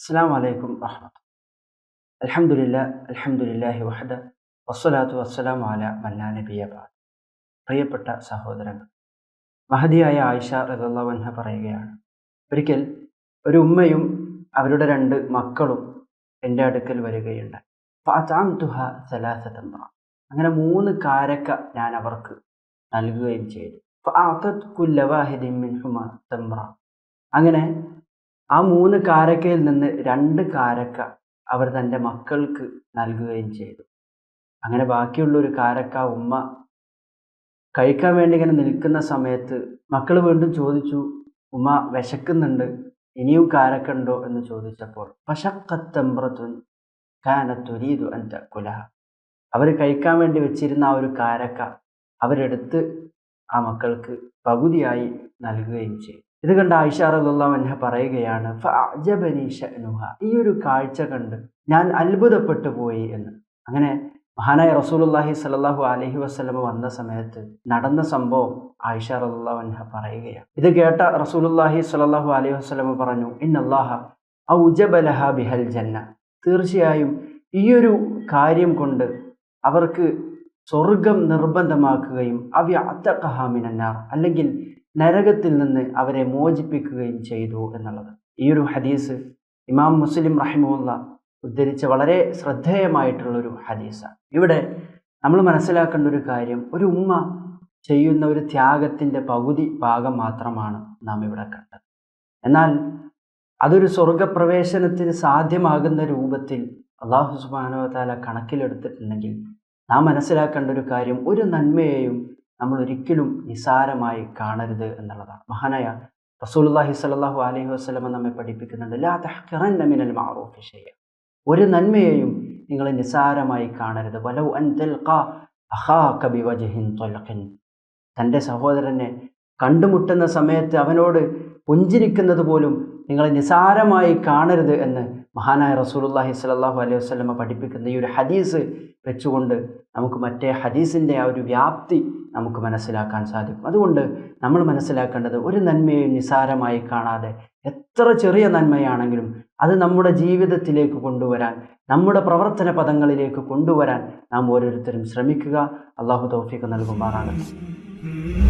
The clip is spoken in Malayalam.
അസ്സാം വലൈക്കും വഹമത്ത് അലഹമുല്ല അലഹമുല്ലാഹി വഹദ വസ്സലാത്തു വസ്സലാം അല മല്ലാ നബിയ ബാദ് പ്രിയപ്പെട്ട സഹോദരങ്ങൾ മഹതിയായ ആയിഷ റദുല്ലവൻഹ പറയുകയാണ് ഒരിക്കൽ ഒരു ഉമ്മയും അവരുടെ രണ്ട് മക്കളും എന്റെ അടുക്കൽ വരികയുണ്ടായി. ഫാത്താം തുഹ സലാസതമ്പ അങ്ങനെ മൂന്ന് കാരക്ക ഞാൻ അവർക്ക് നൽകുകയും ചെയ്തു. അങ്ങനെ ആ മൂന്ന് കാരക്കയിൽ നിന്ന് രണ്ട് കാരക്ക അവർ തന്റെ മക്കൾക്ക് നൽകുകയും ചെയ്തു. അങ്ങനെ ബാക്കിയുള്ള ഒരു കാരക്ക ഉമ്മ കഴിക്കാൻ വേണ്ടി ഇങ്ങനെ നിൽക്കുന്ന സമയത്ത് മക്കൾ വീണ്ടും ചോദിച്ചു ഉമ്മ വിശക്കുന്നുണ്ട് ഇനിയും കാരക്ക ഉണ്ടോ? എന്ന് ചോദിച്ചപ്പോൾ പശക്കത്തമ്പ്രത്തുൻ കാനത്തുരീതു അൻ കുലഹ അവർ കഴിക്കാൻ വേണ്ടി വെച്ചിരുന്ന ആ ഒരു കാരക്ക അവരെടുത്ത് ആ മക്കൾക്ക് പകുതിയായി നൽകുകയും ചെയ്തു. ഇത് കണ്ട റളിയല്ലാഹു പറയുകയാണ് ഈ ഒരു കാഴ്ച കണ്ട് ഞാൻ അത്ഭുതപ്പെട്ടു പോയി എന്ന്. അങ്ങനെ മഹാനായ റസൂലുള്ളാഹി സ്വല്ലല്ലാഹു അലഹി വസ്ലമ വന്ന സമയത്ത് നടന്ന സംഭവം ആയിഷ റളിയല്ലാഹു അൻഹ പറയുകയാണ്. ഇത് കേട്ട റസൂലുള്ളാഹി സ്വല്ലല്ലാഹു അലഹി വസ്ലമ പറഞ്ഞു ഇന്നല്ലാഹ ഔജബലഹ ബിഹൽ ജന്ന. തീർച്ചയായും ഈ ഒരു കാര്യം കൊണ്ട് അവർക്ക് സ്വർഗം നിർബന്ധമാക്കുകയും അവ്യ അത്തക്കഹാമിനാർ അല്ലെങ്കിൽ നരകത്തിൽ നിന്ന് അവരെ മോചിപ്പിക്കുകയും ചെയ്തു എന്നുള്ളത്. ഈ ഒരു ഹദീസ് ഇമാം മുസ്ലിം റഹിമുല്ല ഉദ്ധരിച്ച വളരെ ശ്രദ്ധേയമായിട്ടുള്ളൊരു ഹദീസാണ്. ഇവിടെ നമ്മൾ മനസ്സിലാക്കേണ്ട ഒരു കാര്യം ഒരു ഉമ്മ ചെയ്യുന്ന ഒരു ത്യാഗത്തിന്റെ പകുതി ഭാഗം മാത്രമാണ് നാം ഇവിടെ കണ്ടത്. എന്നാൽ അതൊരു സ്വർഗപ്രവേശനത്തിന് സാധ്യമാകുന്ന രൂപത്തിൽ അള്ളാഹു സുബാനോ താല കണക്കിലെടുത്തിട്ടുണ്ടെങ്കിൽ നാം മനസ്സിലാക്കേണ്ട ഒരു കാര്യം ഒരു നന്മയെയും നമ്മൾ ഒരിക്കലും നിസാരമായി കാണരുത് എന്നുള്ളതാണ്. മഹാനായ റസൂലുള്ളാഹി സ്വല്ലല്ലാഹു അലൈഹി വസല്ലമ നമ്മെ പഠിപ്പിക്കുന്നുണ്ട്. ലാ തഹ്ഖിറൻ മിനൽ മഅറൂഫി ഷൈഅ. ഒരു നന്മയെയും നിങ്ങൾ നിസാരമായി കാണരുത്. വലൗ അൻ തൽഖൻ. തന്റെ സഹോദരനെ കണ്ടുമുട്ടുന്ന സമയത്ത് അവനോട് പുഞ്ചിരിക്കുന്നത് പോലും നിങ്ങൾ നിസാരമായി കാണരുത് എന്ന് മഹാനായ റസൂലുള്ളാഹി സ്വല്ലല്ലാഹു അലൈഹി വസല്ലമ പഠിപ്പിക്കുന്ന ഈ ഒരു ഹദീസ് വെച്ചുകൊണ്ട് നമുക്ക് മറ്റേ ഹദീസിന്റെ ആ ഒരു വ്യാപ്തി നമുക്ക് മനസ്സിലാക്കാൻ സാധിക്കും. അതുകൊണ്ട് നമ്മൾ മനസ്സിലാക്കേണ്ടത് ഒരു നന്മയും നിസാരമായി കാണാതെ എത്ര ചെറിയ നന്മയാണെങ്കിലും അത് നമ്മുടെ ജീവിതത്തിലേക്ക് കൊണ്ടുവരാൻ നമ്മുടെ പ്രവർത്തന പദങ്ങളിലേക്ക് കൊണ്ടുവരാൻ നാം ഓരോരുത്തരും ശ്രമിക്കുക. അള്ളാഹു തൗഫീഖ് നൽകുമാറാകട്ടെ.